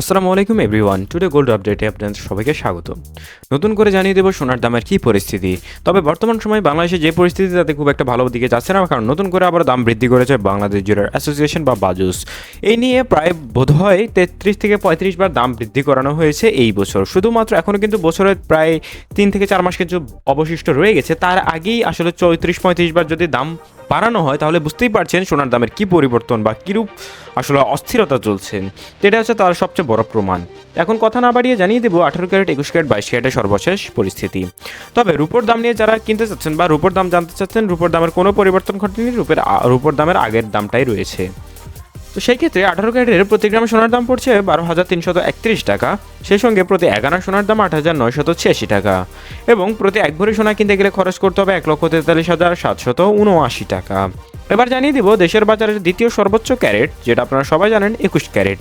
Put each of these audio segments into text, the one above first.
আসসালামু আলাইকুম everyone. Today gold আপডেটে আপনাদের সবাইকে স্বাগত। নতুন করে জানিয়ে দেবো সোনার দামের কী পরিস্থিতি। তবে বর্তমান সময়ে বাংলাদেশে যে পরিস্থিতি তাতে খুব একটা ভালো দিকে যাচ্ছে না, কারণ নতুন করে আবার দাম বৃদ্ধি করেছে বাংলাদেশ জুয়েলার অ্যাসোসিয়েশন বা বাজুস। এই নিয়ে প্রায় বোধহয় তেত্রিশ থেকে পঁয়ত্রিশ বার দাম বৃদ্ধি করানো হয়েছে এই বছর। শুধুমাত্র এখনও কিন্তু বছরের প্রায় তিন থেকে চার মাস কিছু অবশিষ্ট রয়ে গেছে। তার আগেই আসলে চৌত্রিশ পঁয়ত্রিশ বার যদি দাম বাড়ানো হয়, তাহলে বুঝতেই পারছেন সোনার দামের কি পরিবর্তন বা কীরূপ আসলে অস্থিরতা চলছে। এটা হচ্ছে তার সবচেয়ে বড় প্রমাণ। এখন কথা না বাড়িয়ে জানিয়ে দেবো, আঠারো ক্যারেট, একুশ ক্যারেট, বাইশ ক্যারেটের সর্বশেষ পরিস্থিতি। তবে রুপোর দাম নিয়ে যারা কিনতে চাচ্ছেন বা রুপোর দাম জানতে চাচ্ছেন, রুপোর দামের কোনো পরিবর্তন ঘটেনি, রূপের রুপোর দামের আগের দামটাই রয়েছে। তো সেই ক্ষেত্রে আঠারো ক্যারেটের প্রতি গ্রাম সোনার দাম পড়ছে বারো হাজার তিনশত একত্রিশ টাকা। সেই সঙ্গে প্রতি এগারো সোনার দাম আট হাজার নয়শত ছিয়াশি টাকা এবং প্রতি এক ভরি সোনা কিনতে গেলে খরচ করতে হবে এক লক্ষ তেতাল্লিশ হাজার সাতশত উনআশি টাকা। এবার জানিয়ে দিব দেশের বাজারের দ্বিতীয় সর্বোচ্চ ক্যারেট, যেটা আপনারা সবাই জানেন, একুশ ক্যারেট।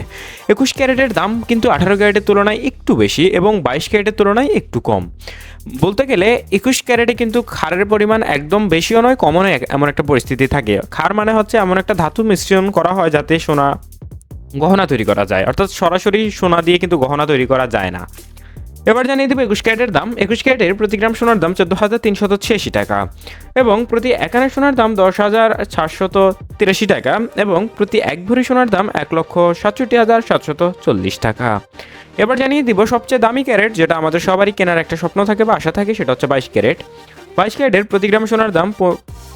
একুশ ক্যারেটের দাম কিন্তু আঠারো ক্যারেটের তুলনায় একটু বেশি এবং বাইশ ক্যারেটের তুলনায় একটু কম। বলতে গেলে একুশ ক্যারেটে কিন্তু খারের পরিমাণ একদম বেশিও নয়, কমও নয়, এমন একটা পরিস্থিতি থাকে। খার মানে হচ্ছে এমন একটা ধাতু মিশ্রণ করা হয় যাতে সোনা গহনা তৈরি করা যায়। অর্থাৎ সরাসরি সোনা দিয়ে কিন্তু গহনা তৈরি করা যায় না। এবার জানিয়ে দেবো একুশ ক্যারেটের দাম। একুশ ক্যারেটের প্রতি গ্রাম সোনার দাম চোদ্দ হাজার তিনশত ছিয়াশি টাকা এবং প্রতি একানে সোনার দাম দশ হাজার সাতশত তিরাশি টাকা এবং প্রতি এক ভরি সোনার দাম এক লক্ষ সাতষট্টি হাজার সাতশত চল্লিশ টাকা। এবার জানিয়ে দিব সবচেয়ে দামি ক্যারেট, যেটা আমাদের সবারই কেনার একটা স্বপ্ন থাকে বা আশা থাকে, সেটা হচ্ছে বাইশ ক্যারেট। বাইশ ক্যারেটের প্রতি গ্রাম সোনার দাম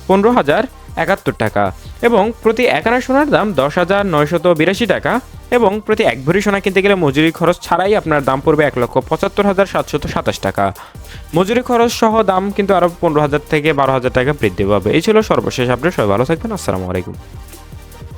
পনেরো হাজার একাত্তর টাকা এবং প্রতি একানা সোনার দাম দশ হাজার নয়শত বিরাশি টাকা এবং প্রতি এক ভরি সোনা কিনতে গেলে মজুরি খরচ ছাড়াই আপনার দাম পড়বে এক লক্ষ পঁচাত্তর হাজার সাতশত সাতাশ টাকা। মজুরি খরচ সহ দাম কিন্তু আরও পনেরো হাজার থেকে বারো হাজার টাকা বৃদ্ধি পাবে। এই ছিল সর্বশেষ আপডেট। সবাই ভালো থাকবেন। আসসালামু আলাইকুম।